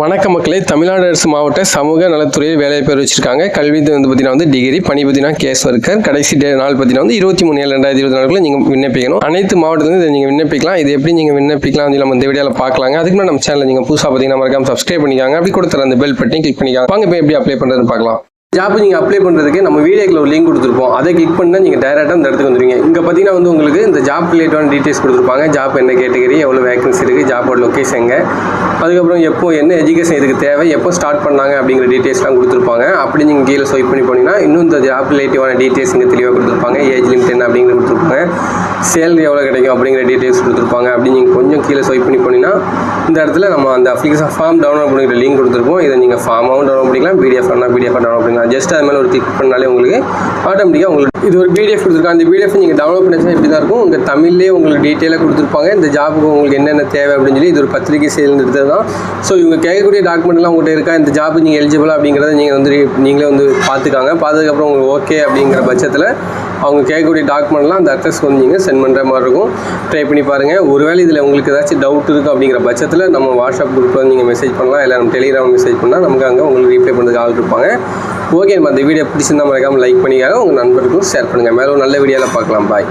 வணக்க மக்களே. தமிழ்நாடு அரசு மாவட்ட சமூக நலத்துறையில் வேலை பெற வச்சிருக்காங்க. கல்வி வந்து பார்த்தீங்கன்னா வந்து டிகிரி பணி பார்த்தீங்கன்னா கேஸ் ஒர்க்கர் கடைசி டே நாள் பார்த்தீங்கன்னா வந்து இருபத்தி மூணு ஏழு ரெண்டாயிரத்தி இருபத்தி நாலுக்குள்ள நீங்கள் விண்ணப்பிக்கணும். அனைத்து மாவட்டத்திலும் இதை நீங்கள் விண்ணப்பிக்கலாம். இது எப்படி நீங்கள் விண்ணப்பிக்கலாம் வந்து நம்ம இந்த வீடியோவில் பார்க்கலாங்க. அதுக்கு நம்ம சேனல் நீங்கள் புதுசாக பார்த்தீங்கன்னா மறக்காம சப்ஸ்கிரைப் பண்ணிக்காங்க. அப்படி கொடுத்துற அந்த பெல் பட்டையும் கிளிக் பண்ணிக்காங்க. வாங்க இப்போ எப்படி அப்ளை பண்ணுறதுன்னு பார்க்கலாம். ஜாப் நீங்கள் அப்ளை பண்ணுறதுக்கு நம்ம வீடியோக்கில் ஒரு லிங்க் கொடுத்துருப்போம். அதை கிளிக் பண்ணால் நீங்கள் டேரெக்டாக இந்த இடத்துக்கு வந்துடுவீங்க இங்கே பார்த்தீங்கன்னா வந்து உங்களுக்கு இந்த ஜாப் ரிலேட்டடான டீட்டெயில்ஸ் கொடுத்துருப்பாங்க. ஜாப் என்ன கேட்டகரி எவ்வளோ வேகன்சி இருக்குது ஜாப்போட லொக்கேஷன் எங்கே. அதுக்கப்புறம் எப்போ என்ன எஜுகேஷன் இதுக்கு தேவை எப்போ ஸ்டார்ட் பண்ணாங்க அப்படிங்கிற டீட்டெயில்ஸ்லாம் கொடுத்துருப்பாங்க. அப்படி நீங்கள் கீழே ஸ்வைப் பண்ணி போனீங்கன்னா இன்னும் இந்த ஜாப் ரிலேட்டிவான டீட்டெயில்ஸ் இங்கே தெளிவாக கொடுத்துருப்பாங்க. ஏஜ் லிமிட் என்ன அப்படிங்கிற கொடுத்துருப்பாங்க. சேலரி எவ்வளோ கிடைக்கும் அப்படிங்கிற டீட்டெயில்ஸ் கொடுத்துருப்பாங்க. அப்படி நீங்கள் கொஞ்சம் கீழே ஸ்வைப் பண்ணி போனீங்கன்னா இந்த இடத்துல நம்ம அந்த அப்ளிகேஷன் ஃபார்ம் டவுன்லோட் பண்ணிக்கிற லிங்க் கொடுத்துருப்போம் இதை நீங்கள் ஃபார்மாகவும் டவுன்லோட் பண்ணிக்கலாம். பிடிஎஃப் பண்ணால் பிடிஎஃப் டவுன்லோட் பண்ணிக்கலாம். ஜஸ்ட் அது மேலே ஒரு கிளிக் பண்ணாலே உங்களுக்கு ஆட்டோமேட்டிக்காக உங்களுக்கு இது ஒரு பிடிஎஃப் கொடுத்துருக்காங்க அந்த பிடிஎஃப் நீங்கள் டவுன்லோட் பண்ணிச்சா இப்படி தான் இருக்கும். உங்கள் தமிழ்லேயே உங்களுக்கு டீட்டெயிலாக கொடுத்துருப்பாங்க. இந்த ஜாபுக்கு உங்களுக்கு என்னென்ன தேவை அப்படின்னு சொல்லி இது ஒரு பத்திரிகை செயல் எடுத்தது தான். ஸோ இவங்க கேட்கக்கூடிய டாக்குமெண்ட்லாம் உங்கள்கிட்ட இருக்கா? இந்த ஜாபுக்கு நீங்கள் எலிஜிபிளாக அப்படிங்கிறத நீங்கள் வந்து நீங்களே வந்து பார்த்துக்காங்க. பார்த்ததுக்கப்புறம் உங்களுக்கு ஓகே அப்படிங்கிற பட்சத்தில் அவங்க கேட்கக்கூடிய டாக்குமெண்ட்லாம் அந்த அட்ரஸ்க்கு வந்து நீங்கள் சென்ட் பண்ணுற மாதிரி இருக்கும். ட்ரை பண்ணி பாருங்கள் ஒருவேளை இதில் உங்களுக்கு ஏதாச்சும் டவுட் இருக்குது அப்படிங்கிற பட்சத்தில் நம்ம வாட்ஸ்அப் குரூப்பில் வந்து நீங்கள் மெசேஜ் பண்ணலாம். இல்லை நம்ம டெலிகிராம் மெசேஜ் பண்ணால் நமக்கு அங்கே உங்களுக்கு ரீப்ளை பண்ணுறதுக்கு ஆள் இருப்பாங்க. ஓகே நம்ம அந்த வீடியோ பிடிச்சிருந்தா மறக்காமல் லைக் பண்ணிக்காங்க உங்கள் நண்பர்களுக்கும் ஷேர் பண்ணுங்கள் மேலே ஒரு நல்ல வீடியோவில் பார்க்கலாம். பாய்